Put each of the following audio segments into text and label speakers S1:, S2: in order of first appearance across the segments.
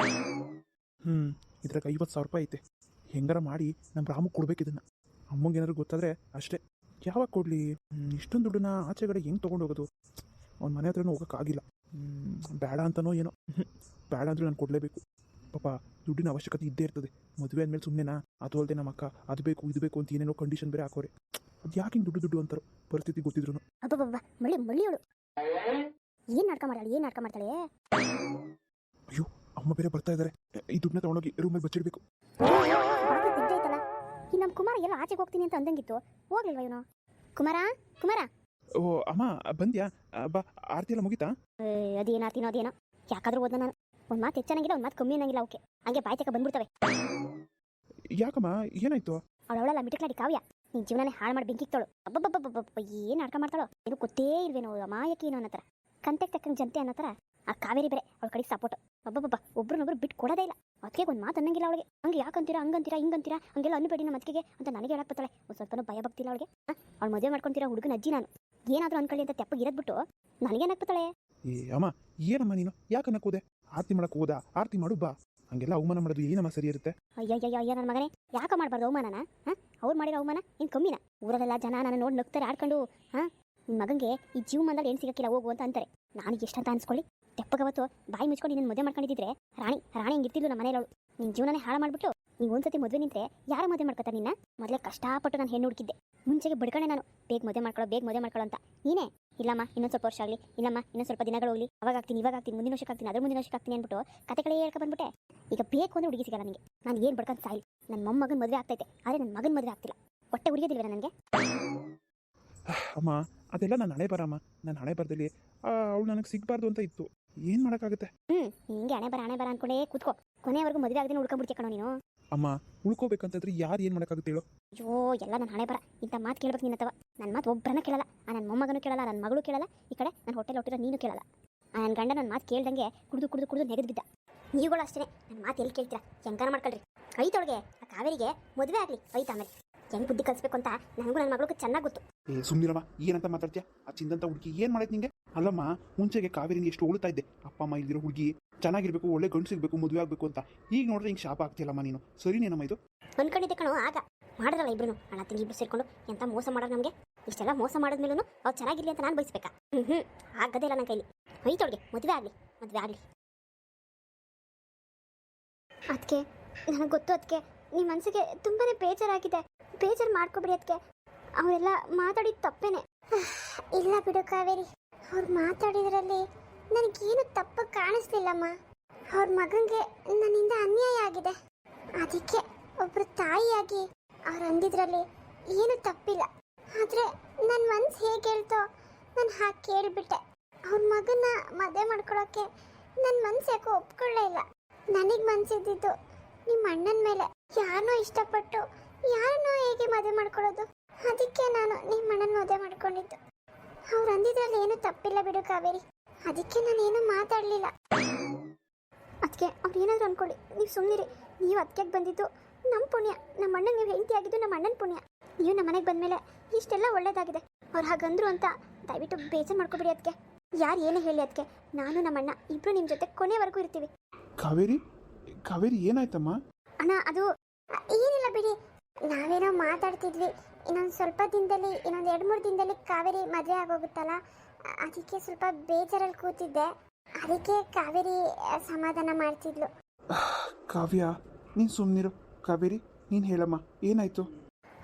S1: ಹ್ಞೂ ಇದ್ರಾಗ ಐವತ್ತು ಸಾವಿರ ರೂಪಾಯಿ ಐತೆ. ಹೆಂಗಾರ ಮಾಡಿ ನಮ್ಮ ರಾಮಕ್ಕೆ ಕೊಡ್ಬೇಕು ಇದನ್ನು. ಅಮ್ಮಂಗೆ ಏನಾದ್ರು ಗೊತ್ತಾದರೆ ಅಷ್ಟೇ. ಯಾವಾಗ ಕೊಡಲಿ? ಇಷ್ಟೊಂದು ದುಡ್ಡನ್ನ ಆಚೆ ಕಡೆ ಹೆಂಗೆ ತೊಗೊಂಡು ಹೋಗೋದು? ಅವ್ನ ಮನೆ ಹತ್ರನೂ ಹೋಗೋಕ್ಕಾಗಿಲ್ಲ ಹ್ಮ್, ಬೇಡ ಅಂತನೋ ಏನೋ. ಹ್ಮ್, ಬೇಡ ಅಂದರೂ ನಾನು ಕೊಡಲೇಬೇಕು. ಪಾಪ ದುಡ್ಡಿನ ಅವಶ್ಯಕತೆ ಇದ್ದೇ ಇರ್ತದೆ. ಮದುವೆ ಆದಮೇಲೆ ಸುಮ್ಮನೆನಾ ಅದು ಅಲ್ಲದೆ ನಮ್ಮ ಅಕ್ಕ. ಅದು ಬೇಕು ಇದು ಬೇಕು ಅಂತ ಏನೇನೋ ಕಂಡೀಷನ್ ಬೇರೆ ಹಾಕೋರೆ. ಅದು ಯಾಕೆ ಹಿಂಗೆ ದುಡ್ಡು ದುಡ್ಡು ಅಂತಾರೋ? ಪರಿಸ್ಥಿತಿ ಗೊತ್ತಿದ್ರು
S2: ಏನು ಏನ್ ನಾಟಕ ಮಾಡ್ತಾಳೆ ಏನ್ ನಾಟಕ ಮಾಡ್ತಾಳೆ?
S1: ಅಯ್ಯೋ ಅಮ್ಮ ಬೇರೆ ಬರ್ತಾ ಇದಾರೆ. ಈ ದುಡ್ಡನ್ನ ತೊಗೊಂಡೋಗಿ ರೂಮಲ್ಲಿ ಬಚ್ಚಿಡ್ಬೇಕು.
S2: ನಮ್ ಈ ನಮ್ಮ ಕುಮಾರ ಎಲ್ಲ ಆಚೆಗೆ ಹೋಗ್ತೀನಿ ಅಂತ ಅಂದಂಗಿತ್ತು. ಹೋಗ್ಲಿಲ್ವ ಇವನು? ಕುಮಾರ? ಕುಮಾರ?
S1: ಓ ಅಮ್ಮ ಬಂದ್ಯಾ? ಬಾ ಆರತಿ ಎಲ್ಲ ಮುಗಿತಾ?
S2: ಅದೇನ ಅದೇನಾತೀನೋ ಅದೇನೋ. ಯಾಕಾದ್ರೂ ಓದ ನಾನು. ಒಂದ್ ಮಾತು ಹೆಚ್ಚಾನಂಗಿಲ್ಲ ಒಂದ್ ಮಾತು ಕಮ್ಮಿ ಅನ್ನಂಗಿಲ್ಲ ಅವಕ್ಕೆ ಹಂಗೆ ಬಾಯ್ ತಕ ಬಂದ್ಬಿಡ್ತವೆ.
S1: ಯಾಕಮ್ಮ ಏನಾಯ್ತು?
S2: ಅವಳವಳೆಲ್ಲ ಮಿಟಕ್ಲಾಡಿ ಕಾವ್ಯ. ನಿನ್ ಜೀವನನೇ ಹಾಳು ಮಾಡಿ ಬೆಂಕಿಕ್ತಾಳು ಅಬ್ಬಬ್ಬಬ್ಬಬ್ಬ ಏನ್ ಅಡ್ಕ ಮಾಡ್ತಾಳೋ? ಏನು ಗೊತ್ತೇ ಇಲ್ವೇನೋ ಅಮಾಯಕಿ ಏನೋ ಅನ್ನತ್ರ ಕಂತೆಗೆ ತಕ್ಕಂಗೆ ಜನತೆ ಅನ್ನತ್ರ ಆ ಕಾವೇರಿ ಬೇರೆ ಅವಳ ಕಡೆ ಸಪೋರ್ಟ್ ಅಬ್ಬಬ್ಬಬ್ಬ ಒಬ್ರನ್ನೊಬ್ರು ಬಿಟ್ಟು ಕೊಡೋದೇ ಇಲ್ಲ. ಅದಕ್ಕೆ ಒಂದು ಮಾತು ಅನ್ನಂಗಿಲ್ಲ ಅವಳಿಗೆ. ಹಂಗೆ ಯಾಕಂತೀರಾ ಹಂಗಂತೀರಾ ಹಿಂಗಂತೀರಾ? ಹಂಗೆಲ್ಲ ಅನ್ಬೇಡಿ ನಮ್ಮ ಅದಕ್ಕೆ ಅಂತ ನನಗೆ ಹೇಳಕ್ ಬರ್ತಾಳೆ. ಒಂದು ಸ್ವಲ್ಪ ಭಯ ಭಕ್ತಿಲ್ಲ ಅವಳಿಗೆ. ಅವಳು ಮದುವೆ ಮಾಡ್ಕೊಂತೀರಾ ಹುಡುಗನ ಅಜ್ಜಿ ನಾನು. ಏನಾದರೂ ಅನ್ಕೊಳ್ಳಿ ಅಂತ ತೆಪ್ಪಗೆ ಇರದ್ಬಿಟ್ಟು ನನಗೇನಾಗ್ಬಿಡ್ತಾಳೆ
S1: ಏ ಅಮ್ಮ ಏನಮ್ಮ ನೀನು? ಯಾಕೆ ಕೂದೆ? ಆರತಿ ಮಾಡಕ್ ಹೋದ? ಆರತಿ ಮಾಡು ಬಾ. ಹಂಗೆಲ್ಲ ಅವಮಾನ ಮಾಡೋದು ಏನಮ್ಮ ಸರಿ ಇರುತ್ತೆ?
S2: ಅಯ್ಯಯ್ಯಯ್ಯ ಅಯ್ಯ ನನ್ನ ಮಗನೇ ಯಾಕೆ ಮಾಡಬಾರ್ದು ಅವಮಾನನ? ಹಾಂ? ಅವ್ರು ಮಾಡಿರೋ ಅವಮಾನ? ಇನ್ನು ಕಮ್ಮಿನ? ಊರಲ್ಲೆಲ್ಲ ಜನ ನನ್ನ ನೋಡಿ ನಗ್ತಾರೆ ಆಡ್ಕೊಂಡು. ಹಾಂ? ನಿನ್ನ ಮಗನಿಗೆ ಈ ಜೀವಮಾನದಲ್ಲಿ ಏನು ಸಿಗಕ್ಕಿಲ್ಲ ಹೋಗು ಅಂತ ಅಂತಾರೆ. ನಾನು ಎಷ್ಟಂತ ಅನ್ಸ್ಕೊಳ್ಳಿ. ತೆಪ್ಪಗವತ್ತು ಬಾಯಿ ಮುಚ್ಕೊಂಡು ನಿನ್ನ ಮದುವೆ ಮಾಡ್ಕೊಂಡಿದ್ರೆ ರಾಣಿ ರಾಣಿ ಹಿಂಗಿರ್ತಿದ್ಲು ನಮ್ಮ ಮನೇಲವಳು ನಿನ್ನ ಜೀವನನೇ ಹಾಳು ಮಾಡ್ಬಿಟ್ಟು ನೀವು ಒಂದ್ಸತಿ ಮದುವೆ ನಿಂತ್ರೆ ಯಾರ ಮದುವೆ ಮಾಡ್ಕೊತಾರೆ ನಿನ್ನ? ಮೊದಲೇ ಕಷ್ಟಪಟ್ಟು ನಾನು ಹೆಣ್ಣು ಹುಡುಕಿದ್ದೆ. ಮುಂಚೆಗೆ ಬಿಡ್ಕೊಂಡೆ ನಾನು. ಬೇಗ ಮದುವೆ ಮಾಡ್ಕೊಳ್ಳೋ ಬೇಗ ಮದುವೆ ಮಾಡ್ಕೊಳ್ಳೋ ಅಂತ. ನೀನೇ? ಇಲ್ಲಮ್ಮ, ಇನ್ನೊಂದು ಸ್ವಲ್ಪ ವರ್ಷ ಆಗಲಿ. ಇಲ್ಲಮ್ಮ, ಇನ್ನೊಂದು ಸ್ವಲ್ಪ ದಿನಗಳು ಹೋಗಲಿ. ಅವಾಗ ಆಗ್ತೀನಿ, ಇವಾಗ ಆಗ್ತೀನಿ, ಮುಂದಿನ ವರ್ಷಕ್ಕೆ ಆಗ್ತೀನಿ, ಅದ್ರ ಮುಂದಿನ ವರ್ಷಕ್ಕೆ ಆಗ್ತೀನಿ ಅಂದ್ಬಿಟ್ಟು ಕತೆಗಳೇ ಹೇಳ್ಕೊ ಬಂದ್ಬಿಟ್ಟೆ. ಈಗ ಬೇಕು ಅಂದ್ರೆ ಹುಡುಗಿ ಸಿಗಲ್ಲ ನನಗೆ ನಾನು ಏನು ಬಡ್ಕೊಂಡು ಸಾಯಿಲ್. ನನ್ನ ಮೊಮ್ಮಗನ ಮದುವೆ ಆಗ್ತೈತೆ. ಆದರೆ ನನ್ನ ಮಗನ ಮದುವೆ ಆಗ್ತಿಲ್ಲ. ಹೊಟ್ಟೆ ಹುಡುಗಿದಿಲ್ವ ನನಗೆ?
S1: ಅಮ್ಮ, ಅದೆಲ್ಲ ನನ್ನ ಹಣೆ ಬರಮ್ಮ ನನ್ನ ಹಣೆ ಬರದಲ್ಲಿ ಅವಳು ನನಗೆ ಸಿಗಬಾರ್ದು ಅಂತ ಇತ್ತು. ಏನು ಮಾಡೋಕ್ಕಾಗುತ್ತೆ?
S2: ಹ್ಮ್ ಹಿಂಗೆ ಅಣೆ ಬರ ಅಣೆ ಬರ ಅನ್ಕೊಂಡೇ ಕೂತ್ಕೋ. ಕೊನೆವರೆಗೂ ಮದುವೆ ಆಗದೆ ಉಳ್ಕೊಂಡ್ಬಿಡ್ತೀಯ ಕಣೋ ನೀನು.
S1: ಅಮ್ಮ ಉಳ್ಕೋಬೇಕಂತಂದ್ರೆ ಯಾರು ಏನ್ ಮಾಡೋಕ್ಕಾಗುತ್ತೆ ಹೇಳು?
S2: ಅಯ್ಯೋ ಎಲ್ಲ ನನ್ನ ಹಣೆ ಬರ. ಇಂಥ ಮಾತು ಕೇಳ್ಬೇಕು ನಿನ್ನ ಅಥವಾ ನನ್ನ ಮಾತು ಒಬ್ಬರನ್ನ ಕೇಳಲ್ಲ. ಆ ನನ್ನ ಮೊಮ್ಮಗನೂ ಕೇಳಲ್ಲ ನನ್ನ ಮಗಳು ಕೇಳಲ್ಲ. ಈ ಕಡೆ ನನ್ನ ಹೋಟೆಲ್ ಹೊಟ್ಟಿರೋ ನೀನು ಕೇಳಲ್ಲ. ಆ ನನ್ನ ಗಂಡ ನನ್ನ ಮಾತು ಕೇಳ್ದಂಗೆ ಕುಡಿದು ಕುಡಿದು ಕುಡಿದು ನೆಗೆದು ಬಿದ್ದ ನೀವುಗಳು ಅಷ್ಟೇ ನನ್ನ ಮಾತು ಎಲ್ಲಿ ಕೇಳ್ತೀರಾ? ಹೆಂಗಾರ ಮಾಡ್ಕೊಳ್ರಿ. ಐತೊಳಗೆ ಆ ಕಾವೇರಿಗೆ ಮದುವೆ ಆಗಲಿ. ಐತ ಆಮೇಲೆ? ಹೆಂಗೆ ಬುದ್ಧಿ ಕಲಿಸ್ಬೇಕು ಅಂತ ನನಗೂ ನನ್ನ ಮಗಳಿಗೂ ಚೆನ್ನಾಗಿ ಗೊತ್ತು.
S1: ಏ ಸುಮ್ಮನಿರಮ್ಮ ಏನಂತ ಮಾತಾಡ್ತೀಯ? ಆ ಚಿಂದಂತ ಹುಡುಗಿ ಏನು ಮಾಡೈತೆ ನಿಂಗೆ? ಅಲ್ಲಮ್ಮ, ಮುಂಚೆಗೆ ಕಾವೇರಿ ಎಷ್ಟು ಉಳಿತಾ ಇದ್ದೆ. ಅಪ್ಪ ಅಮ್ಮ ಇಲ್ದಿರೋ ಹುಡುಗಿ ಚೆನ್ನಾಗಿರ್ಬೇಕು, ಒಳ್ಳೆ ಗಂಡು ಸಿಗಬೇಕು ಮದುವೆ ಆಗಬೇಕು ಅಂತ. ಈಗ ನೋಡಿದ್ರೆ ಹಿಂಗೆ ಶಾಪ ಆಗ್ತಿಲ್ಲಮ್ಮ ನೀನು. ಸರಿನೇನಮ್ಮ ಇದು?
S2: ಅನ್ಕೊಂಡಿದ್ದೆ ಕಣೋ, ಆಗ. ಮಾಡಿದ್ರಲ್ಲ ಇಬ್ರು ಅಣ್ಣ ತಂಗಿ ಇಬ್ರು ಸೇರ್ಕೊಂಡು ಎಂತ ಮೋಸ ಮಾಡೋದು ನಮಗೆ? ಇಷ್ಟೆಲ್ಲ ಮೋಸ ಮಾಡಿದ್ಮೇಲೂ ಅವ್ರು ಚೆನ್ನಾಗಿರ್ಲಿ ಅಂತ ನಾನು ಬಯಸ್ಬೇಕಾ? ಹ್ಞೂ ಹ್ಞೂ ಆಗದೇ ಇಲ್ಲ ನನ್ನ ಕೈಲಿ. ಐತೊಳಗೆ ಮದುವೆ ಆಗಲಿ ಮದುವೆ ಆಗಲಿ. ಅದಕ್ಕೆ ನನಗೆ ಗೊತ್ತು ಅದಕ್ಕೆ ನಿಮ್ಮ ಮನಸ್ಸಿಗೆ ತುಂಬಾ ಬೇಜಾರಾಗಿದೆ. ಬೇಜಾರು ಮಾಡ್ಕೊಬಿಡಿ ಅದಕ್ಕೆ ಅವರೆಲ್ಲ ಮಾತಾಡಿದ ತಪ್ಪೇನೆ. ಇಲ್ಲ ಬಿಡು ಕಾವೇರಿ. ಅವ್ರು ಮಾತಾಡಿದ್ರಲ್ಲಿ ನನಗೇನು ತಪ್ಪು ಕಾಣಿಸ್ಲಿಲ್ಲಮ್ಮ. ಅವ್ರ ಮಗನಿಗೆ ನನ್ನಿಂದ ಅನ್ಯಾಯ ಆಗಿದೆ. ಅದಕ್ಕೆ ಒಬ್ಬರು ತಾಯಿಯಾಗಿ ಅವ್ರು ಅಂದಿದ್ರಲ್ಲಿ ಏನು ತಪ್ಪಿಲ್ಲ. ಆದರೆ ನನ್ನ ಮನ್ಸು ಹೇಗೆ ಹೇಳ್ತೋ ನಾನು ಹಾಗೆ ಕೇಳಿಬಿಟ್ಟೆ. ಅವ್ರ ಮಗನ ಮದುವೆ ಮಾಡ್ಕೊಳೋಕ್ಕೆ ನನ್ನ ಮನ್ಸು ಯಾಕೋ ಒಪ್ಕೊಳ್ಳೇ ಇಲ್ಲ. ನನಗೆ ಮನ್ಸಿದ್ದಿದ್ದು ನಿಮ್ಮ ಅಣ್ಣನ ಮೇಲೆ. ಯಾರನ್ನೋ ಇಷ್ಟಪಟ್ಟು ಯಾರನ್ನೋ ಹೇಗೆ ಮದುವೆ ಮಾಡ್ಕೊಳ್ಳೋದು? ಅದಕ್ಕೆ ನಾನು ನಿಮ್ಮ ಅಣ್ಣನ ಮದುವೆ ಮಾಡ್ಕೊಂಡಿದ್ದು. ಅವ್ರು ಅಂದಿದ್ರಲ್ಲಿ ಏನು ತಪ್ಪಿಲ್ಲ ಬಿಡು ಕಾವೇರಿ. ಅದಕ್ಕೆ ನಾನೇನು ಮಾತಾಡಲಿಲ್ಲ. ಅದಕ್ಕೆ ಅವ್ರು ಏನಾದರೂ ಅನ್ಕೊಳ್ಳಿ. ನೀವು ಸುಮ್ಮನಿರಿ ನೀವು ಅದಕ್ಕೆ ಬಂದಿದ್ದು ನಮ್ಮ ಪುಣ್ಯ. ನಮ್ಮ ಅಣ್ಣನ ನೀವು ಹೆಂಡತಿ ಆಗಿದ್ದು ನಮ್ಮ ಅಣ್ಣನ ಪುಣ್ಯ. ನೀವು ನಮ್ಮ ಮನೆಗೆ ಬಂದಮೇಲೆ ಇಷ್ಟೆಲ್ಲ ಒಳ್ಳೇದಾಗಿದೆ. ಅವ್ರು ಹಾಗಂದ್ರು ಅಂತ ದಯವಿಟ್ಟು ಬೇಜಾರು ಮಾಡ್ಕೊಬಿಡಿ ಅದಕ್ಕೆ ಯಾರು ಏನೇ ಹೇಳಿ ಅದಕ್ಕೆ ನಾನು ನಮ್ಮ ಅಣ್ಣ ಇಬ್ಬರು ನಿಮ್ಮ ಜೊತೆ ಕೊನೆವರೆಗೂ ಇರ್ತೀವಿ.
S1: ಕಾವೇರಿ? ಕಾವೇರಿ ಏನಾಯ್ತಮ್ಮ?
S2: ಅಣ್ಣ ಅದು ಏನಿಲ್ಲ ಬಿಡಿ. ನಾವೇನೋ ಮಾತಾಡ್ತಿದ್ವಿ. ಇನ್ನೊಂದು ಸ್ವಲ್ಪ ದಿನದಲ್ಲಿ ಇನ್ನೊಂದು ಎರಡು ಮೂರು ದಿನದಲ್ಲಿ ಕಾವೇರಿ ಮದುವೆ ಆಗೋಗುತ್ತಲ್ಲ? ಅದಕ್ಕೆ ಸ್ವಲ್ಪ ಬೇಜಾರಲ್ಲಿ ಕೂತಿದ್ದೆ. ಅದಕ್ಕೆ ಕಾವೇರಿ ಸಮಾಧಾನ ಮಾಡ್ತಿದ್ಲು.
S1: ಕಾವ್ಯ ನೀನು ಸುಮ್ಮನಿರು ಕಾವೇರಿ ನೀನು ಹೇಳಮ್ಮ ಏನಾಯ್ತು?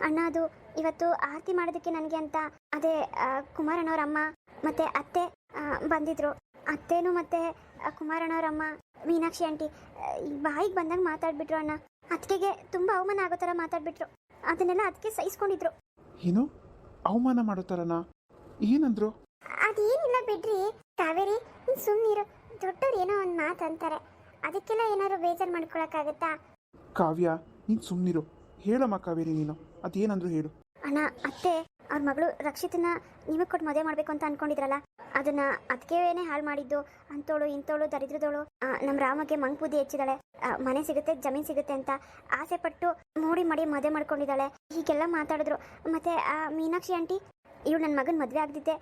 S2: ಅಣ್ಣ ಅದು ಇವತ್ತು ಆರತಿ ಮಾಡೋದಕ್ಕೆ ನನಗೆ ಅಂತ. ಅದೇ ಕುಮಾರಣ್ಣವ್ರಮ್ಮ ಕುಮಾರಣ್ಣವ್ರ ಅಮ್ಮ ಮತ್ತೆ ಅತ್ತೆ ಬಂದಿದ್ರು. ಅತ್ತೇನು ಮತ್ತೆ ಕುಮಾರಣ್ಣವ್ರಮ್ಮ ಮೀನಾಕ್ಷಿ ಆಂಟಿ ಬಾಯಿಗೆ ಬಂದಂಗೆ ಮಾತಾಡ್ಬಿಟ್ರು ಅಣ್ಣ. ಅತ್ತಿಗೆಗೆ ತುಂಬ ಅವಮಾನ ಆಗೋ ಥರ ಮಾತಾಡ್ಬಿಟ್ರು. ಅದನ್ನೆಲ್ಲ ಅದಕ್ಕೆ ಸಹಿಸ್ಕೊಂಡಿದ್ರು.
S1: ಏನು? ಅವಮಾನ ಮಾಡುತ್ತಾರನ ಥರನಾ ಏನಂದ್ರು?
S2: ಅದೇನಿಲ್ಲ ಬಿಡ್ರಿ. ಕಾವೇರಿ ಸುಮ್ಮನಿರು ದೊಡ್ಡವ್ರು ಏನೋ ಒಂದು ಮಾತು ಅಂತಾರೆ. ಅದಕ್ಕೆಲ್ಲ ಏನಾದ್ರು ಬೇಜಾರು ಮಾಡ್ಕೊಳಕ್ಕಾಗತ್ತಾ?
S1: ಕಾವ್ಯ ನೀನು ಸುಮ್ಮನಿರು ಹೇಳಮ್ಮ ಕಾವೇರಿ ನೀನು. ಅದೇನಂದ್ರು ಹೇಳು.
S2: ಅಣ್ಣ ಅತ್ತೆ ಅವ್ರ ಮಗಳು ರಕ್ಷಿತನ ನಿಮಗೆ ಕೊಟ್ಟು ಮದುವೆ ಮಾಡಬೇಕು ಅಂತ ಅನ್ಕೊಂಡಿದ್ರಲ್ಲ? ಅದನ್ನ ಅದಕ್ಕೇನೆ ಹಾಳು ಮಾಡಿದ್ದು? ಅಂತೋಳು ಇಂತೋಳು ದರಿದ್ರದೋಳು ನಮ್ಮ ರಾಮಗೆ ಮಂಗ್ ಬುದ್ಧಿ ಹೆಚ್ಚಿದಾಳೆ. ಮನೆ ಸಿಗುತ್ತೆ ಜಮೀನ್ ಸಿಗುತ್ತೆ ಅಂತ ಆಸೆ ಪಟ್ಟು ಮೋಡಿ ಮಾಡಿ ಮದುವೆ ಮಾಡ್ಕೊಂಡಿದ್ದಾಳೆ. ಹೀಗೆಲ್ಲ ಮಾತಾಡಿದ್ರು. ಮತ್ತೆ ಆ ಮೀನಾಕ್ಷಿ ಆಂಟಿ ಇವಳು ನನ್ನ ಮಗನ ಮದುವೆ ಆಗದಿದ್ದೆ.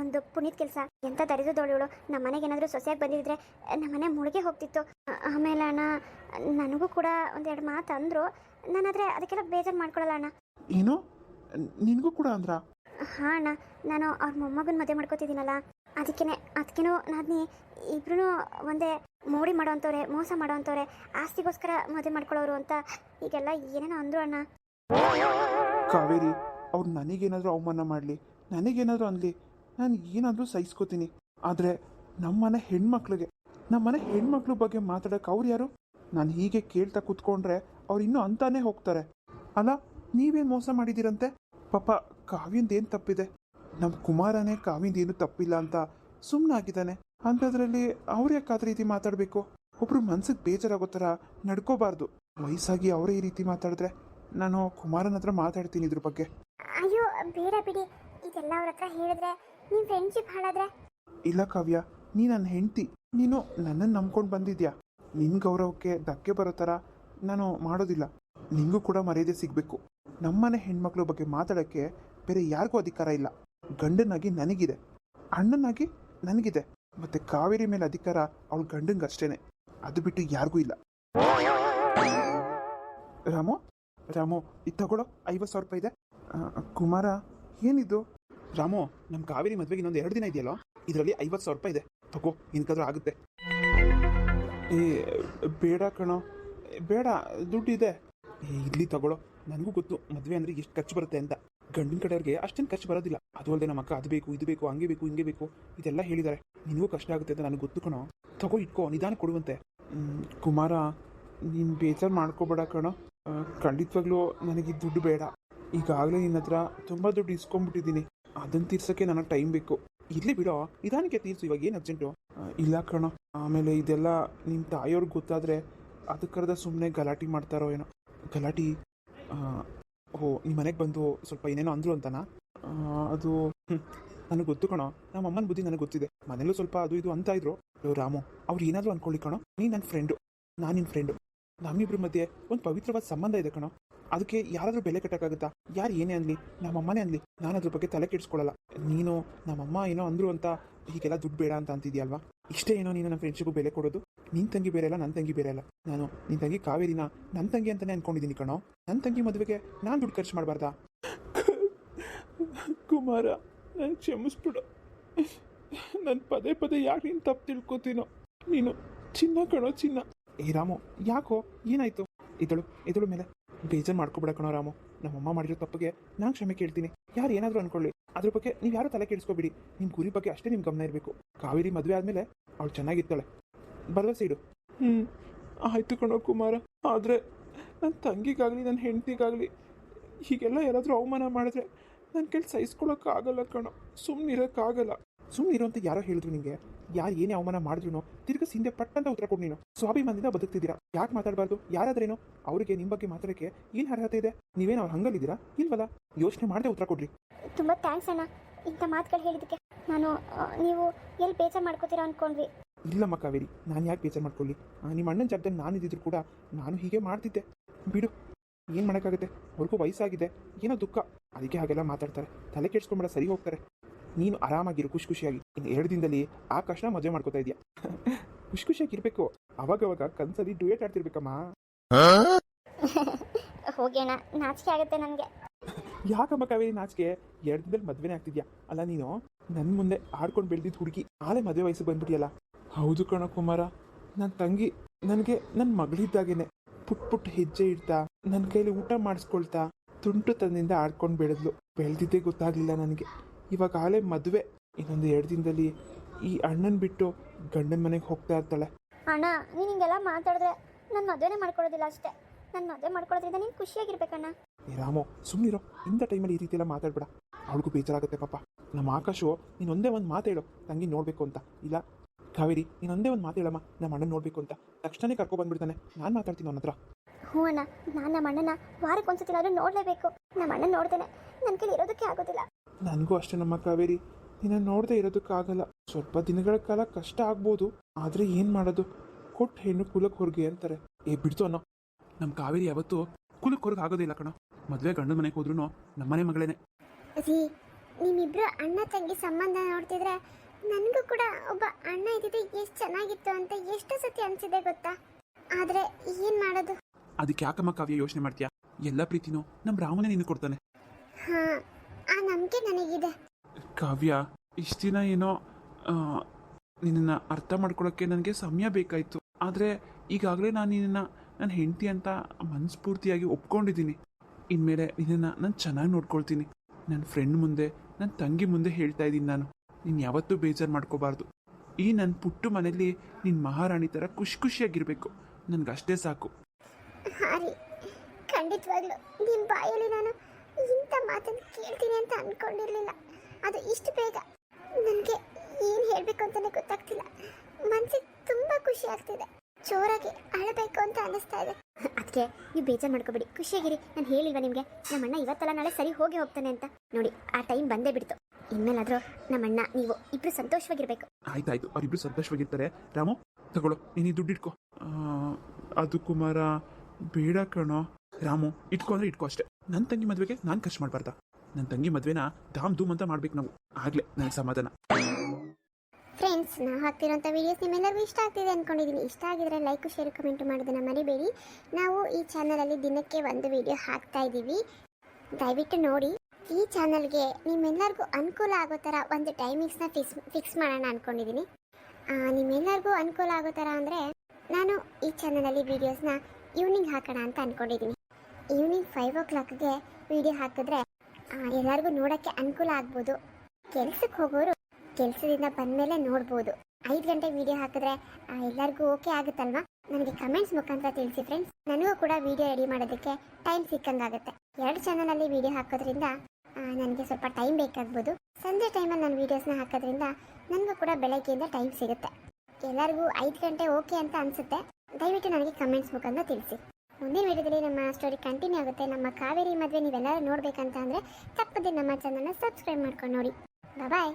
S2: ಒಂದು ಪುನೀತ್ ಕೆಲಸ. ಎಂತ ದರಿದ್ರದವಳು ಇವಳು. ನಮ್ಮ ಮನೆಗೆ ಏನಾದ್ರು ಸೊಸೆಯಾಗಿ ಬಂದಿದ್ರೆ ನಮ್ಮ ಮನೆ ಮುಳುಗೆ ಹೋಗ್ತಿತ್ತು. ಆಮೇಲೆ ಅಣ್ಣ ನನಗೂ ಕೂಡ ಒಂದೆರಡು ಮಾತು ಅಂದರು. ನಾನಾದರೆ ಅದಕ್ಕೆಲ್ಲ ಬೇಜಾರು ಮಾಡ್ಕೊಳ್ಳಲ್ಲ ಅಣ್ಣ.
S1: ಏನು? ನಿನಗೂ ಕೂಡ ಅಂದ್ರ?
S2: ಹಾ ಅಣ್ಣ. ನಾನು ಅವ್ರ ಮೊಮ್ಮಗನ ಮದುವೆ ಮಾಡ್ಕೋತಿದ್ದೀನಲ್ಲ. ಅದಕ್ಕೇನೆ, ಅದಕ್ಕೇನೋ ನಾದ್ನಿ ಇಬ್ರು ಒಂದೇ ಮೋಡಿ ಮಾಡೋಂಥವ್ರೆ ಮೋಸ ಮಾಡೋವಂಥವ್ರೆ ಆಸ್ತಿಗೋಸ್ಕರ ಮದುವೆ ಮಾಡ್ಕೊಳ್ಳೋರು ಅಂತ ಈಗೆಲ್ಲ ಏನೇನೋ ಅಂದ್ರು ಅಣ್ಣ.
S1: ಕಾವೇರಿ, ಅವ್ರು ನನಗೇನಾದರೂ ಅವಮಾನ ಮಾಡಲಿ, ನನಗೇನಾದರೂ ಅನ್ಲಿ, ನಾನು ಏನಾದರೂ ಸಹಿಸ್ಕೋತೀನಿ. ಆದರೆ ನಮ್ಮನೆ ಹೆಣ್ಮಕ್ಳಿಗೆ, ನಮ್ಮನೆ ಹೆಣ್ಮಕ್ಳ ಬಗ್ಗೆ ಮಾತಾಡೋಕೆ ಅವ್ರು ಯಾರು? ನಾನು ಹೀಗೆ ಕೇಳ್ತಾ ಕೂತ್ಕೊಂಡ್ರೆ ಅವ್ರು ಇನ್ನೂ ಅಂತಾನೆ ಹೋಗ್ತಾರೆ. ಅಲ್ಲ, ನೀವೇನು ಮೋಸ ಮಾಡಿದ್ದೀರಂತೆ? ಪಾಪ ಕಾವ್ಯಂದೇನು ತಪ್ಪಿದೆ? ನಮ್ಮ ಕುಮಾರನೇ ಕಾವಿಂದೇನು ಏನು ತಪ್ಪಿಲ್ಲ ಅಂತ ಸುಮ್ಮನಾಗಿದ್ದಾನೆ ಅಂಥದ್ರಲ್ಲಿ ಅವ್ರು ಯಾಕೆ ಅದ ರೀತಿ ಮಾತಾಡಬೇಕು? ಒಬ್ರು ಮನ್ಸಿಗೆ ಬೇಜಾರಾಗೋ ಥರ ನಡ್ಕೋಬಾರ್ದು. ವಯಸ್ಸಾಗಿ ಅವರೇ ಈ ರೀತಿ ಮಾತಾಡಿದ್ರೆ ನಾನು ಕುಮಾರನ ಹತ್ರ ಮಾತಾಡ್ತೀನಿ ಇದ್ರ ಬಗ್ಗೆ.
S2: ಅಯ್ಯೋ ಬೇಡ ಬಿಡಿ. ಇದೆಲ್ಲ ಅವ್ರ ಹತ್ರ ಹೇಳಿದ್ರೆ ನಿಮ್ಮ ಫ್ರೆಂಡ್ಶಿಪ್ ಹಾಳಾದ್ರೆ?
S1: ಇಲ್ಲ ಕಾವ್ಯ ನೀ ನನ್ನ ಹೆಂಡ್ತಿ. ನೀನು ನನ್ನನ್ನು ನಂಬ್ಕೊಂಡು ಬಂದಿದ್ಯಾ? ನಿನ್ನ ಗೌರವಕ್ಕೆ ಧಕ್ಕೆ ಬರೋ ಥರ ನಾನು ಮಾಡೋದಿಲ್ಲ. ನಿಂಗೂ ಕೂಡ ಮರ್ಯಾದೆ ಸಿಗಬೇಕು. ನಮ್ಮನೆ ಹೆಣ್ಮಕ್ಳ ಬಗ್ಗೆ ಮಾತಾಡೋಕ್ಕೆ ಬೇರೆ ಯಾರಿಗೂ ಅಧಿಕಾರ ಇಲ್ಲ. ಗಂಡನಾಗಿ ನನಗಿದೆ. ಅಣ್ಣನಾಗಿ ನನಗಿದೆ. ಮತ್ತೆ ಕಾವೇರಿ ಮೇಲೆ ಅಧಿಕಾರ ಅವಳ ಗಂಡಂಗೆ ಅಷ್ಟೇನೆ ಅದು ಬಿಟ್ಟು ಯಾರಿಗೂ ಇಲ್ಲ. ರಾಮು ರಾಮು, ಇದು ತಗೊಳ್ಳೋ ಐವತ್ತು ಸಾವಿರ ರೂಪಾಯಿ ಇದೆ. ಕುಮಾರ, ಏನಿದು? ರಾಮು ನಮ್ಮ ಕಾವೇರಿ ಮದುವೆಗೆ ಇನ್ನೊಂದು ಎರಡು ದಿನ ಇದೆಯಲ್ಲ? ಇದರಲ್ಲಿ ಐವತ್ತು ಸಾವಿರ ರೂಪಾಯಿ ಇದೆ. ತಗೋ ಇನ್ಕಾದ್ರೂ ಆಗುತ್ತೆ. ಏ, ಬೇಡ ಕಣೋ. ಬೇಡ ದುಡ್ಡು ಇದೆ ಇಲ್ಲಿ ತಗೊಳ್ಳೋ. ನನಗೂ ಗೊತ್ತು, ಮದುವೆ ಅಂದರೆ ಎಷ್ಟು ಖರ್ಚು ಬರುತ್ತೆ ಅಂತ. ಗಂಡಿನ ಕಡೆಯವ್ರಿಗೆ ಅಷ್ಟೇನು ಖರ್ಚು ಬರೋದಿಲ್ಲ. ಅದು ಅಲ್ಲದೆ ನಮ್ಮ ಅಕ್ಕ, ಅದು ಬೇಕು, ಇದು ಬೇಕು, ಹಂಗೆ ಬೇಕು, ಹಿಂಗೆ ಬೇಕು, ಇದೆಲ್ಲ ಹೇಳಿದ್ದಾರೆ ನಿನಗೂ ಕಷ್ಟ ಆಗುತ್ತೆ ಅಂತ ನನಗೆ ಗೊತ್ತು ಕಣೋ. ತಗೋ ಇಟ್ಕೋ, ನಿಧಾನ ಕೊಡುವಂತೆ. ಕುಮಾರ, ನೀನು ಬೇಜಾರು ಮಾಡ್ಕೋಬೇಡ ಕಣೋ. ಖಂಡಿತವಾಗ್ಲೂ ನನಗೆ ದುಡ್ಡು ಬೇಡ. ಈಗಾಗಲೇ ನಿನ್ನ ಹತ್ರ ತುಂಬ ದುಡ್ಡು ಇಸ್ಕೊಂಡ್ಬಿಟ್ಟಿದ್ದೀನಿ. ಅದನ್ನು ತೀರ್ಸೋಕ್ಕೆ ನನಗೆ ಟೈಮ್ ಬೇಕು. ಇರಲಿ ಬಿಡೋ, ನಿಧಾನಕ್ಕೆ ತೀರ್ಸು, ಇವಾಗ ಏನು ಅರ್ಜೆಂಟು ಇಲ್ಲ ಕಣೋ. ಆಮೇಲೆ ಇದೆಲ್ಲ ನಿಮ್ಮ ತಾಯಿಯವ್ರಿಗೆ ಗೊತ್ತಾದರೆ ಅದಕ್ಕರ್ದ ಸುಮ್ಮನೆ ಗಲಾಟೆ ಮಾಡ್ತಾರೋ ಏನೋ. ಗಲಾಟೆ ಓ ನಿಮ್ಮ ಮನೆಗೆ ಬಂದು ಸ್ವಲ್ಪ ಏನೇನೋ ಅಂದರು ಅಂತನಾ? ಅದು ನನಗೆ ಗೊತ್ತು ಕಣೋ. ನಮ್ಮ ಅಮ್ಮನ ಬುದ್ಧಿ ನನಗೆ ಗೊತ್ತಿದೆ. ಮನೇಲೂ ಸ್ವಲ್ಪ ಅದು ಇದು ಅಂತ ಇದ್ರು. ಅಯ್ಯೋ ರಾಮು, ಅವ್ರು ಏನಾದರೂ ಅನ್ಕೊಳ್ಳಿ ಕಣೋ. ನೀ ನನ್ನ ಫ್ರೆಂಡು ನಾನು ನಿನ್ನ ಫ್ರೆಂಡು ನಮ್ಮಿಬ್ರ ಮಧ್ಯೆ ಒಂದು ಪವಿತ್ರವಾದ ಸಂಬಂಧ ಇದೆ ಕಣೋ. ಅದಕ್ಕೆ ಯಾರಾದರೂ ಬೆಲೆ ಕಟ್ಟಕ್ಕಾಗುತ್ತಾ? ಯಾರು ಏನೇ ಅನ್ಲಿ ನಮ್ಮಮ್ಮನೇ ಅನ್ಲಿ ನಾನು ಅದ್ರ ಬಗ್ಗೆ ತಲೆ ಕೆಡಿಸ್ಕೊಳ್ಳಲ್ಲ ನೀನು ನಮ್ಮಮ್ಮ ಏನೋ ಅಂದ್ರು ಅಂತ ಹೀಗೆಲ್ಲ ದುಡ್ಡು ಬೇಡ ಅಂತ ಅಂತಿದ್ಯಲ್ವಾ? ಇಷ್ಟೇ ಏನೋ ನೀನು ನನ್ನ ಫ್ರೆಂಡ್ಶಿಪ್ ಬೆಲೆ ಕೊಡೋದು? ನಿನ್ನ ತಂಗಿ ಬೇರೆ ಅಲ್ಲ ನನ್ನ ತಂಗಿ ಬೇರೆ ಅಲ್ಲ. ನಾನು ನಿನ್ನ ತಂಗಿ ಕಾವೇರಿನ ನನ್ನ ತಂಗಿ ಅಂತಲೇ ಅನ್ಕೊಂಡಿದ್ದೀನಿ ಕಣೋ. ನನ್ನ ತಂಗಿ ಮದುವೆಗೆ ನಾನು ದುಡ್ಡು ಖರ್ಚು ಮಾಡಬಾರ್ದಾ? ಕುಮಾರ ನಾನು ಕ್ಷಮಿಸ್ಬಿಡು. ನಾನು ಪದೇ ಪದೇ ಯಾಕೆ ನೀನು ತಪ್ಪು ತಿಳ್ಕೊತೀನೋ? ನೀನು ಚಿನ್ನ ಕಣೋ ಚಿನ್ನ. ಏ ರಾಮು ಯಾಕೋ? ಏನಾಯ್ತು? ಇದಳು ಇದಳು ಮೇಲೆ. ಬೇಜಾರು ಮಾಡ್ಕೊಬೇಡ ಕಣೋ ರಾಮು. ನಮ್ಮಮ್ಮ ಮಾಡಿರೋ ತಪ್ಪಿಗೆ ನಾನು ಕ್ಷಮೆ ಕೇಳ್ತೀನಿ. ಯಾರು ಏನಾದರೂ ಅನ್ಕೊಳ್ಳಿ. ಅದ್ರ ಬಗ್ಗೆ ನೀವು ಯಾರು ತಲೆ ಕೆಡಿಸ್ಕೊಬೇಡಿ. ನಿಮ್ಮ ಗುರಿ ಬಗ್ಗೆ ಅಷ್ಟೇ ನಿಮ್ಮ ಗಮನ ಇರಬೇಕು. ಕಾವೇರಿ ಮದುವೆ ಆದಮೇಲೆ ಅವಳು ಚೆನ್ನಾಗಿರ್ತಾಳೆ. ಭರವಸೆ ಇಡು ಹ್ಞೂ ಆಯಿತು ಕಣೋ ಕುಮಾರ. ಆದರೆ ನನ್ನ ತಂಗಿಗಾಗಲಿ ನನ್ನ ಹೆಂಡತಿಗಾಗಲಿ ಹೀಗೆಲ್ಲ ಯಾರಾದರೂ ಅವಮಾನ ಮಾಡಿದ್ರೆ ನನ್ನ ಕೇಳಿ ಸಹಿಸ್ಕೊಳಕ್ಕಾಗಲ್ಲ ಕಣೋ. ಸುಮ್ಮನಿರೋಕ್ಕಾಗಲ್ಲ ಸುಮ್ಮನಿರೋ ಅಂತ ಯಾರೋ ಹೇಳಿದ್ರು ನಿಮಗೆ ಯಾರು ಏನೇ ಅವಮಾನ ಮಾಡಿದ್ರು ತಿರ್ಗ ಹಿಂದೆ ಪಟ್ಟಂತ ಉತ್ತರ ಕೊಡು ನೀನು. ಸ್ವಾಭಿಮಾನದಿಂದ ಬದುಕ್ತಿದ್ದೀರಾ? ಯಾಕೆ ಮಾತಾಡಬಾರ್ದು? ಯಾರಾದ್ರೇನೋ? ಅವರಿಗೆ ನಿಮ್ಮ ಬಗ್ಗೆ ಮಾತಾಡಕ್ಕೆ ಏನು ಅರ್ಹತೆ ಇದೆ? ನೀವೇನು ಅವ್ರು ಹಂಗಲ್ಲಿದ್ದೀರಾ? ಇಲ್ವಲ್ಲ? ಯೋಚನೆ ಮಾಡದೆ ಉತ್ತರ ಕೊಡ್ರಿ.
S2: ತುಂಬ ಥ್ಯಾಂಕ್ಸ್ ಅಣ್ಣ. ಇಂಥ ಮಾತುಗಳು ಹೇಳಿದಕ್ಕೆ ನಾನು ನೀವು ಎಲ್ಲಿ ಬೇಜಾರು ಮಾಡ್ಕೋತೀರಾ ಅಂದ್ಕೊಂಡ್ವಿ
S1: ಇಲ್ಲಮ್ಮ ಕಾವೇರಿ ನಾನು ಯಾಕೆ ಬೇಜಾರು ಮಾಡ್ಕೊಳ್ಳಿ? ನಿಮ್ಮ ಅಣ್ಣನ ಜಾಗದಲ್ಲಿ ನಾನು ಇದ್ದಿದ್ರು ಕೂಡ ನಾನು ಹೀಗೆ ಮಾಡ್ತಿದ್ದೆ. ಬಿಡು ಏನು ಮಾಡೋಕ್ಕಾಗುತ್ತೆ? ಅವ್ರಿಗೂ ವಯಸ್ಸಾಗಿದೆ ಏನೋ ದುಃಖ. ಅದಕ್ಕೆ ಹಾಗೆಲ್ಲ ಮಾತಾಡ್ತಾರೆ. ತಲೆ ಕೆಡ್ಸ್ಕೊಂಬೇಡ ಸರಿ ಹೋಗ್ತಾರೆ. ನೀನು ಆರಾಮಾಗಿರು ಖುಷಿ ಖುಷಿಯಾಗಿ. ಇನ್ನು ಎರಡು ದಿನದಲ್ಲಿ ಆಕಾಶನ ಮದುವೆ ಮಾಡ್ಕೋತಾ ಇದೆಯಾ? ಖುಷಿ ಖುಷಿಯಾಗಿ ಇರಬೇಕು. ಅವಾಗವಾಗ ಕನ್ಸಲ್ಲಿ ಡುಯೇಟ್ ಆಡ್ತಿರ್ಬೇಕಮ್ಮ.
S2: ಹೋಗೇಣ ನಾಚಿಕೆ ಆಗುತ್ತೆ ನನಗೆ.
S1: ಯಾಕಮ್ಮ ಕಾವೇರಿ ನಾಚಿಕೆ? ಎರಡು ದಿನದಲ್ಲಿ ಮದುವೆನೇ ಆಗ್ತಿದ್ಯಾ? ಅಲ್ಲ ನೀನು ನನ್ನ ಮುಂದೆ ಆಡ್ಕೊಂಡು ಬೆಳೆದಿದ್ದು ಹುಡುಗಿ ಆಳೆ ಮದುವೆ ವಯಸ್ಸು ಬಂದ್ಬಿಟ್ಟಿಯಲ್ಲ ಹೌದು ಕಣ ಕುಮಾರ. ನನ್ನ ತಂಗಿ ನನಗೆ ನನ್ನ ಮಗಳಿದ್ದಾಗೇನೆ. ಪುಟ್ ಪುಟ್ ಹೆಜ್ಜೆ ಇಡ್ತಾ ನನ್ನ ಕೈಲಿ ಊಟ ಮಾಡಿಸ್ಕೊಳ್ತಾ ತುಂಟು ತಂದಿಂದ ಆಡ್ಕೊಂಡು ಬೆಳೆದ್ಲು. ಬೆಳೆದಿದ್ದೇ ಗೊತ್ತಾಗ್ಲಿಲ್ಲ ನನಗೆ. ಇವಾಗ ಆಲೆ ಮದುವೆ. ಇನ್ನೊಂದು ಎರಡು ದಿನದಲ್ಲಿ ಈ ಅಣ್ಣನ ಬಿಟ್ಟು ಗಂಡನ ಮನೆಗೆ ಹೋಗ್ತಾ ಇರ್ತಾಳೆ.
S2: ಅಣ್ಣ ನೀನು ಹಿಂಗೆಲ್ಲ ಮಾತಾಡಿದ್ರೆ ನನ್ನ ಮದುವೆನೇ ಮಾಡ್ಕೊಳ್ಳೋದಿಲ್ಲ ಅಷ್ಟೇ. ನನ್ನ ಮದುವೆ ಮಾಡ್ಕೊಳ್ಳೋದ್ರಿಂದ ನೀನು ಖುಷಿಯಾಗಿರ್ಬೇಕಣ್ಣ
S1: ಏ ರಾಮೋ ಸುಮ್ಮನಿರೋ ಇಂಥ ಟೈಮಲ್ಲಿ ಈ ರೀತಿ ಎಲ್ಲ ಮಾತಾಡ್ಬೇಡ. ಅವಳಿಗೂ ಬೇಜಾರಾಗುತ್ತೆ ಪಾಪ. ನಮ್ಮ ಆಕಾಶು ನೀನು ಒಂದೇ ಒಂದು ಮಾತು ಹೇಳು. ತಂಗಿ ನೋಡಬೇಕು ಅಂತ. ಇಲ್ಲ ಕಾವೇರಿ ನೀನು ಒಂದೇ ಒಂದು ಮಾತು ಹೇಳಮ್ಮ. ನಮ್ಮ ಅಣ್ಣನ ನೋಡಬೇಕು ಅಂತ. ತಕ್ಷಣನೇ ಕರ್ಕೊ ಬಂದ್ಬಿಡ್ತಾನೆ. ನಾನು ಮಾತಾಡ್ತೀನಿ ಅವನ ಹತ್ರ
S2: ಹ್ಞೂ ಅಣ್ಣ. ನಾನು ನಮ್ಮ ಅಣ್ಣನ ವಾರಕ್ಕೆ ಒಂದ್ಸತಿನಾದ್ರೂ ನೋಡಲೇಬೇಕು. ನಮ್ಮ ಅಣ್ಣನ ನೋಡ್ತೇನೆ. ನನ್ನ ಕೈಲಿ ಇರೋದಕ್ಕೆ ಆಗೋದಿಲ್ಲ.
S1: ನನಗೂ ಅಷ್ಟೇ ನಮ್ಮ ಕಾವೇರಿ. ನಿನ್ನ ನೋಡದೆ ಇರೋದಕ್ಕಾಗಲ್ಲ. ಸ್ವಲ್ಪ ದಿನಗಳ ಕಾಲ ಕಷ್ಟ ಆಗ್ಬೋದು. ಆದರೆ ಏನು ಮಾಡೋದು? ಕೊಟ್ಟು ಹೆಣ್ಣು ಕುಲಕ್ಕೆ ಹೊರಗೆ ಅಂತಾರೆ. ಏ ಬಿಡ್ತು ಅನ್ನೋ. ನಮ್ಮ ಕಾವೇರಿ ಯಾವತ್ತು ಕುಲಕ್ಕೆ ಹೊರಗೆ ಆಗೋದಿಲ್ಲ ಕಣೋ. ಮದುವೆ ಗಂಡನ ಮನೆಗೆ ಹೋದ್ರೂ ನಮ್ಮನೆ ಮಗಳೇನೆ.
S2: ರೀ
S3: ನಿಮ್ಮಿಬ್ರು ಅಣ್ಣ ತಂಗಿ ಸಂಬಂಧ ನೋಡ್ತಿದ್ರೆ ನನಗೂ ಕೂಡ ಒಬ್ಬ ಅಣ್ಣ ಇದ್ದಿದ್ದು ಎಷ್ಟು ಚೆನ್ನಾಗಿತ್ತು ಅಂತ ಎಷ್ಟು ಸತಿ ಅನ್ಸಿದೆ ಗೊತ್ತಾ? ಆದ್ರೆ ಏನ್ ಮಾಡೋದು?
S1: ಅದಕ್ಕೆ ಯಾಕಮ್ಮ ಕಾವ್ಯ ಯೋಚನೆ ಮಾಡ್ತೀಯಾ? ಎಲ್ಲ ಪ್ರೀತಿನೂ ನಮ್ಮ ರಾಮನೇ ನಿನ್ನ ಕೊಡ್ತಾನೆ.
S3: ಹಾ ಆ ನಂಬಿಕೆ ನನಗಿದೆ.
S1: ಕಾವ್ಯ ಇಷ್ಟು ದಿನ ಏನೋ ನಿನ್ನ ಅರ್ಥ ಮಾಡ್ಕೊಳ್ಳೋಕ್ಕೆ ನನಗೆ ಸಮಯ ಬೇಕಾಯಿತು. ಆದರೆ ಈಗಾಗಲೇ ನಾನು ನಿನ್ನನ್ನು ನನ್ನ ಹೆಂಡತಿ ಅಂತ ಮನಸ್ಫೂರ್ತಿಯಾಗಿ ಒಪ್ಕೊಂಡಿದ್ದೀನಿ. ಇನ್ಮೇಲೆ ನಿನ್ನನ್ನು ನಾನು ಚೆನ್ನಾಗಿ ನೋಡ್ಕೊಳ್ತೀನಿ. ನನ್ನ ಫ್ರೆಂಡ್ ಮುಂದೆ ನನ್ನ ತಂಗಿ ಮುಂದೆ ಹೇಳ್ತಾ ಇದ್ದೀನಿ ನಾನು. ನೀನು ಯಾವತ್ತೂ ಬೇಜಾರು ಮಾಡ್ಕೋಬಾರ್ದು. ಈ ನನ್ನ ಪುಟ್ಟು ಮನೆಯಲ್ಲಿ ನಿನ್ನ ಮಹಾರಾಣಿ ಥರ ಖುಷಿ ಖುಷಿಯಾಗಿರಬೇಕು. ನನಗಷ್ಟೇ ಸಾಕು.
S3: ಖಂಡಿತವಾಗ್ಲು ನಿಮ್ಮ ಬಾಯಲ್ಲಿ ನಾನು ಇಂಥ ಮಾತನ್ನು ಕೇಳ್ತೀನಿ ಅಂತ ಅಂದ್ಕೊಂಡಿರಲಿಲ್ಲ ಅದು ಇಷ್ಟು ಬೇಗ ನನಗೆ ಏನು ಹೇಳಬೇಕು ಅಂತಲೇ ಗೊತ್ತಾಗ್ತಿಲ್ಲ. ಮನಸ್ಸಿಗೆ ತುಂಬ ಖುಷಿ ಆಗ್ತಿದೆ. ಜೋರಾಗಿ ಅಳಬೇಕು ಅಂತ ಅನ್ನಿಸ್ತಾ ಇದೆ. ಅದಕ್ಕೆ ನೀವು ಬೇಜಾರು ಮಾಡ್ಕೋಬೇಡಿ. ಖುಷಿಯಾಗಿರಿ. ನಾನು ಹೇಳಿಲ್ವಾ ನಿಮಗೆ? ನಮ್ಮ ಅಣ್ಣ ಇವತ್ತಲ್ಲ ನಾಳೆ ಸರಿ ಹೋಗಿ ಹೋಗ್ತಾನೆ ಅಂತ. ನೋಡಿ, ಆ ಟೈಮ್ ಬಂದೇ ಬಿಡ್ತು. ಇನ್ಮೇಲಾದರೂ ನಮ್ಮ ಅಣ್ಣ ನೀವು ಇಬ್ಬರು ಸಂತೋಷವಾಗಿರ್ಬೇಕು.
S1: ಆಯ್ತಾಯ್ತು. ಅವರಿಬ್ರು ಸಂತೋಷವಾಗಿರ್ತಾರೆ. ರಾಮು, ತಗೊಳ್ಳೋ. ನೀನು ದುಡ್ಡು ಇಟ್ಕೋ. ಅದು ಕುಮಾರ, ಬೇಡ ಕಣೋ. ರಾಮು, ಇಟ್ಕೋ ಅಂದ್ರೆ ಇಟ್ಕೋ ಅಷ್ಟೇ. ನನ್ನ ತಂಗಿ ಮದುವೆಗೆ ನಾನು ಖರ್ಚು ಮಾಡಬಾರ್ದಾ. ನನ್ನ ತಂಗಿ ಮದುವೆನ ಧಾಮ್ ಧೂಮ್ ಅಂತ ಮಾಡ್ಬೇಕು ನಾವು. ಆಗ್ಲೇ ನನ್ನ ಸಮಾಧಾನ.
S3: ಫ್ರೆಂಡ್ಸ್ ನಾ ಹಾಕ್ತಿರೋಂಥ ವೀಡಿಯೋಸ್ ನಿಮ್ಮೆಲ್ಲರಿಗೂ ಇಷ್ಟ ಆಗ್ತಿದೆ ಅಂದ್ಕೊಂಡಿದ್ದೀನಿ ಇಷ್ಟ ಆಗಿದ್ರೆ ಲೈಕ್ ಶೇರ್ ಕಮೆಂಟ್ ಮಾಡೋದನ್ನ ಮರಿಬೇಡಿ. ನಾವು ಈ ಚಾನಲಲ್ಲಿ ದಿನಕ್ಕೆ ಒಂದು ವಿಡಿಯೋ ಹಾಕ್ತಾ ಇದ್ದೀವಿ. ದಯವಿಟ್ಟು ನೋಡಿ. ಈ ಚಾನಲ್ಗೆ ನಿಮ್ಮೆಲ್ಲರಿಗೂ ಅನುಕೂಲ ಆಗೋ ಥರ ಒಂದು ಟೈಮಿಂಗ್ಸ್ನ ಫಿಕ್ಸ್ ಫಿಕ್ಸ್ ಮಾಡೋಣ ಅಂದ್ಕೊಂಡಿದ್ದೀನಿ ನಿಮ್ಮೆಲ್ಲರಿಗೂ ಅನುಕೂಲ ಆಗೋ ಥರ ಅಂದರೆ ನಾನು ಈ ಚಾನಲಲ್ಲಿ ವೀಡಿಯೋಸ್ನ ಈವ್ನಿಂಗ್ ಹಾಕೋಣ ಅಂತ ಅಂದ್ಕೊಂಡಿದ್ದೀನಿ ಈವ್ನಿಂಗ್ ಫೈವ್ ಓ ಕ್ಲಾಕ್ಗೆ ವಿಡಿಯೋ ಹಾಕಿದ್ರೆ ಎಲ್ಲರಿಗೂ ನೋಡೋಕ್ಕೆ ಅನುಕೂಲ ಆಗ್ಬೋದು. ಕೆಲ್ಸಕ್ಕೆ ಹೋಗೋರು ಕೆಲಸದಿಂದ ಬಂದಮೇಲೆ ನೋಡ್ಬೋದು. ಐದು ಗಂಟೆ ವಿಡಿಯೋ ಹಾಕಿದ್ರೆ ಎಲ್ಲರಿಗೂ ಓಕೆ ಆಗುತ್ತಲ್ವಾ? ನನಗೆ ಕಮೆಂಟ್ಸ್ ಮುಖಾಂತರ ತಿಳಿಸಿ ಫ್ರೆಂಡ್ಸ್ ನನಗೂ ಕೂಡ ವಿಡಿಯೋ ರೆಡಿ ಮಾಡೋದಕ್ಕೆ ಟೈಮ್ ಸಿಕ್ಕಂಗಾಗುತ್ತೆ. ಎರಡು ಚಾನಲಲ್ಲಿ ವಿಡಿಯೋ ಹಾಕೋದ್ರಿಂದ ನನಗೆ ಸ್ವಲ್ಪ ಟೈಮ್ ಬೇಕಾಗ್ಬೋದು. ಸಂಜೆ ಟೈಮಲ್ಲಿ ನಾನು ವೀಡಿಯೋಸ್ನ ಹಾಕೋದ್ರಿಂದ ನನಗೂ ಕೂಡ ಬೆಳಗ್ಗೆಯಿಂದ ಟೈಮ್ ಸಿಗುತ್ತೆ. ಎಲ್ಲರಿಗೂ ಐದು ಗಂಟೆ ಓಕೆ ಅಂತ ಅನಿಸುತ್ತೆ. ದಯವಿಟ್ಟು ನನಗೆ ಕಮೆಂಟ್ಸ್ ಮುಖಾಂತರ ತಿಳಿಸಿ. ಮುಂದಿನ ವಿಡಿಯೋದಲ್ಲಿ ನಮ್ಮ ಸ್ಟೋರಿ ಕಂಟಿನ್ಯೂ ಆಗುತ್ತೆ. ನಮ್ಮ ಕಾವೇರಿ ಮದುವೆ ನೀವೆಲ್ಲರೂ ನೋಡಬೇಕಂತ ಅಂದರೆ ತಪ್ಪದೆ ನಮ್ಮ ಚಾನಲ್ನ ಸಬ್ಸ್ಕ್ರೈಬ್ ಮಾಡ್ಕೊಂಡು ನೋಡಿ. ಬಾಯ್